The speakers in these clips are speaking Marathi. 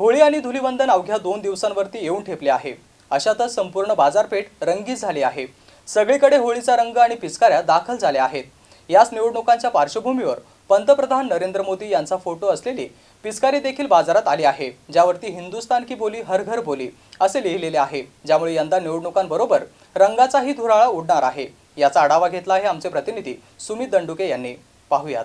होळी आणि धुलीवंदन अवघ्या दोन दिवसांवरती येऊन ठेपले आहे. अशातच संपूर्ण बाजारपेठ रंगीत झाली आहे. सगळीकडे होळीचा रंग आणि पिचकाऱ्या दाखल झाल्या आहेत. याच निवडणुकांच्या पार्श्वभूमीवर पंतप्रधान नरेंद्र मोदी यांचा फोटो असलेली पिचकारी देखील बाजारात आली आहे ज्यावरती हिंदुस्तान की बोली हर घर बोली असे लिहिलेले आहे. ज्यामुळे यंदा निवडणुकांबरोबर रंगाचाही धुराळा उडणार आहे. याचा आढावा घेतला आहे आमचे प्रतिनिधी सुमित दंडुके यांनी. पाहुयात.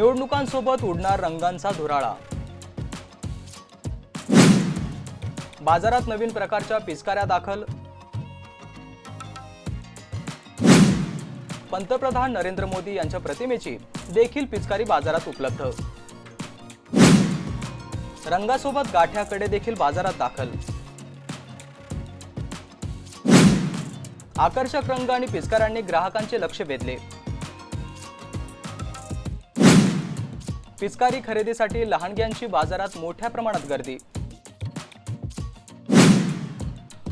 निवडणुकांसोबत उडणार रंगांचा धुराळा. बाजारात नवीन प्रकारच्या पिचकाऱ्या दाखल. पंतप्रधान नरेंद्र मोदी यांच्या प्रतिमेची देखील पिचकारी बाजारात उपलब्ध. रंगासोबत गाठ्याकडे देखील बाजारात दाखल. आकर्षक रंग आणि पिचकाऱ्यांनी ग्राहकांचे लक्ष वेधले. पिचकारी खरेदीसाठी लहानग्यांची बाजारात मोठ्या प्रमाणात गर्दी.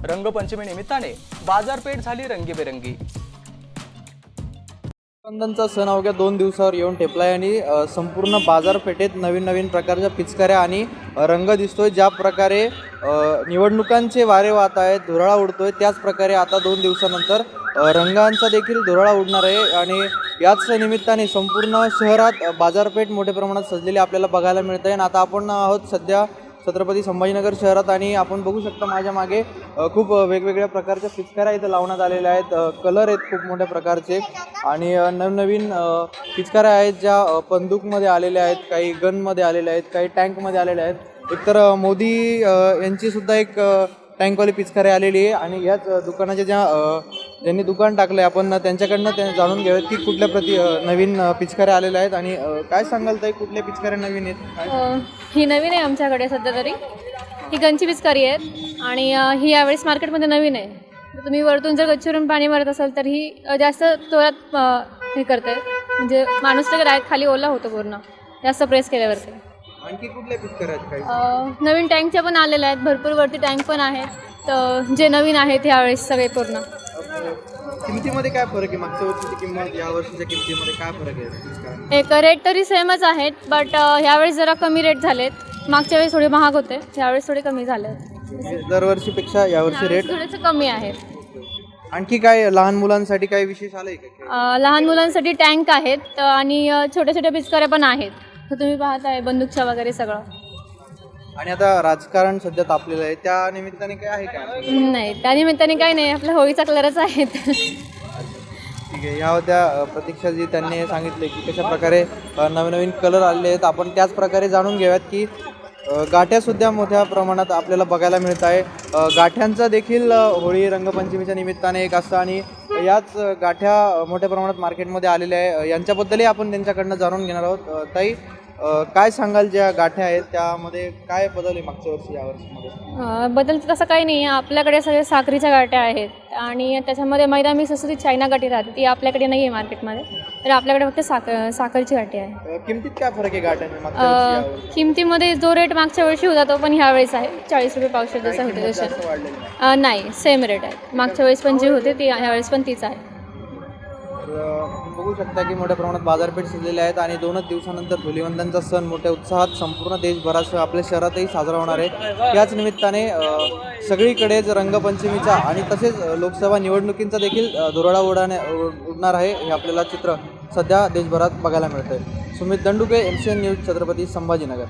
रंगपंचमी निमित्ताने बाजारपेठ झाली रंगीबेरंगी. रक्षाबंधनचा सण अवघ्या दोन दिवसावर येऊन ठेपलाय आणि संपूर्ण बाजारपेठेत नवीन नवीन प्रकारच्या पिचकाऱ्या आणि रंग दिसतोय. ज्या प्रकारे निवडणुकांचे वारे वाहत आहेत धुराळा उडतोय त्याच प्रकारे आता दोन दिवसानंतर रंगांचा देखील धुराळा उडणार आहे आणि याच निमित्ताने संपूर्ण शहरात बाजारपेठ मोठ्या प्रमाणात सजलेली आपल्याला बघायला मिळत आहे आणि आता आपण आहोत सध्या छत्रपती संभाजीनगर शहरात आणि आपण बघू शकता माझ्या मागे खूप वेगवेगळ्या प्रकारच्या पिचकाऱ्या इथं लावण्यात आलेल्या आहेत. कलर आहेत खूप मोठ्या प्रकारचे. आणि नवनवीन पिचकाऱ्या आहेत ज्या बंदूकमध्ये आलेल्या आहेत काही गनमध्ये आलेल्या आहेत काही टँकमध्ये आलेल्या आहेत. एकतर मोदी यांची सुद्धा एक टँकवाली पिचकाऱ्या आलेली आहे. आणि याच दुकानाच्या ज्या अ, ज्यांनी दुकान टाकलं आहे आपण त्यांच्याकडनं ते जाणून घेऊयात की कुठल्या प्रति नवीन पिचकाऱ्या आलेल्या आहेत आणि काय सांगाल ताई कुठल्या पिचकाऱ्या नवीन आहेत? ही नवीन आहे आमच्याकडे सध्या तरी. ही गंची पिचकारी आहे आणि ही यावेळेस मार्केटमध्ये नवीन आहे. तुम्ही वरतून जर गच्चीवरून पाणी मारत असाल तर ही जास्त जोरात अ, हे करते. म्हणजे माणूस तर डायरेक्ट खाली ओला होतो पूर्ण. जास्त प्रेस केल्यावरती. आणखी कुठल्या नवीन टँकच्या पण आलेल्या आहेत. भरपूर वरती टँक पण आहेत. तर जे नवीन आहेत यावेळेस सगळे पूर्ण. किमतीमध्ये काय फरक आहे? मागच्या वर्षीची किंमत या वर्षीच्या किमतीमध्ये काय फरक आहे? एक रेट तरी सेमच आहेत बट यावेळेस जरा कमी रेट झालेत. मागच्या वेळेस थोडे महाग होते यावेळेस थोडे कमी झाले म्हणजे दरवर्षीपेक्षा यावर्षी रेट थोडेसे कमी आहेत. आणखी काय लहान मुलांसाठी काय विशेष आलंय का? खेळ? अ, लहान मुलांसाठी टँक आहेत आणि अ, छोट्या छोट्या पिचकाऱ्या पण आहेत. तर तुम्ही पाहताय बंदूकच्या वगैरे सगळं. आणि आता राजकारण सध्या तापलेलं आहे. त्या निमित्ताने काय आहे का? नाही त्या निमित्ताने काही नाही. आपल्या होळीचा कलरच आहेत ठीक आहे. या होत्या अ, प्रतीक्षाजी. त्यांनी सांगितले की कशा प्रकारे अ, नवीन नवीन कलर आलेले आहेत. आपण त्याच प्रकारे जाणून घेऊयात की अ, गाठ्यासुद्धा मोठ्या प्रमाणात आपल्याला बघायला मिळत आहे. अ, गाठ्यांचा देखील अ, होळी रंगपंचमीच्या निमित्ताने एक असतं आणि याच अ, गाठ्या अ, मोठ्या प्रमाणात मार्केटमध्ये आलेल्या आहे. अ, यांच्याबद्दलही आपण त्यांच्याकडनं जाणून घेणार आहोत. अ, ताई काय सांगाल ज्या गाठ्या आहेत? त्यामध्ये काय बदल आहे मागच्या वर्षी या वर्षीमध्ये? अ, बदल तसं काही नाही. आहे आपल्याकडे सगळे साखरीच्या गाठ्या आहेत आणि त्याच्यामध्ये मैदा मिक्स असते ती चायना गाठी राहते. ती आपल्याकडे नाही आहे मार्केटमध्ये. तर आपल्याकडे फक्त साखर साखरची गाठी आहे. अ, किमतीत काय फरक आहे गाठ्यांमध्ये मागच्या वर्षी अ, यावर्षी? किमतीमध्ये जो रेट मागच्या वर्षी होता तो पण ह्यावेळेस आहे. चाळीस रुपये पावशे जसं होते तसे. वाढलेली नाही. सेम रेट आहे. मागच्या वेळेस पण जी होते ती ह्यावेळेस पण तीच आहे. तर, बघू शकता की मोठ्या प्रमाणात बाजारपेठ सजलेल्या आहेत आणि दोनच दिवसानंतर धुलिवंदनचा सण मोठ्या उत्साहात संपूर्ण देशभरासह आपल्या शहरातही साजरा होणार आहे. याच निमित्ताने सगळीकडेच रंगपंचमीचा आणि तसेच लोकसभा निवडणुकींचा देखील अ, धुराळा उडाने उडणार आहे हे आपल्याला चित्र सध्या देशभरात बघायला मिळतं आहे Sumit Dandke M C N news Chhatrapati Sambhajinagar.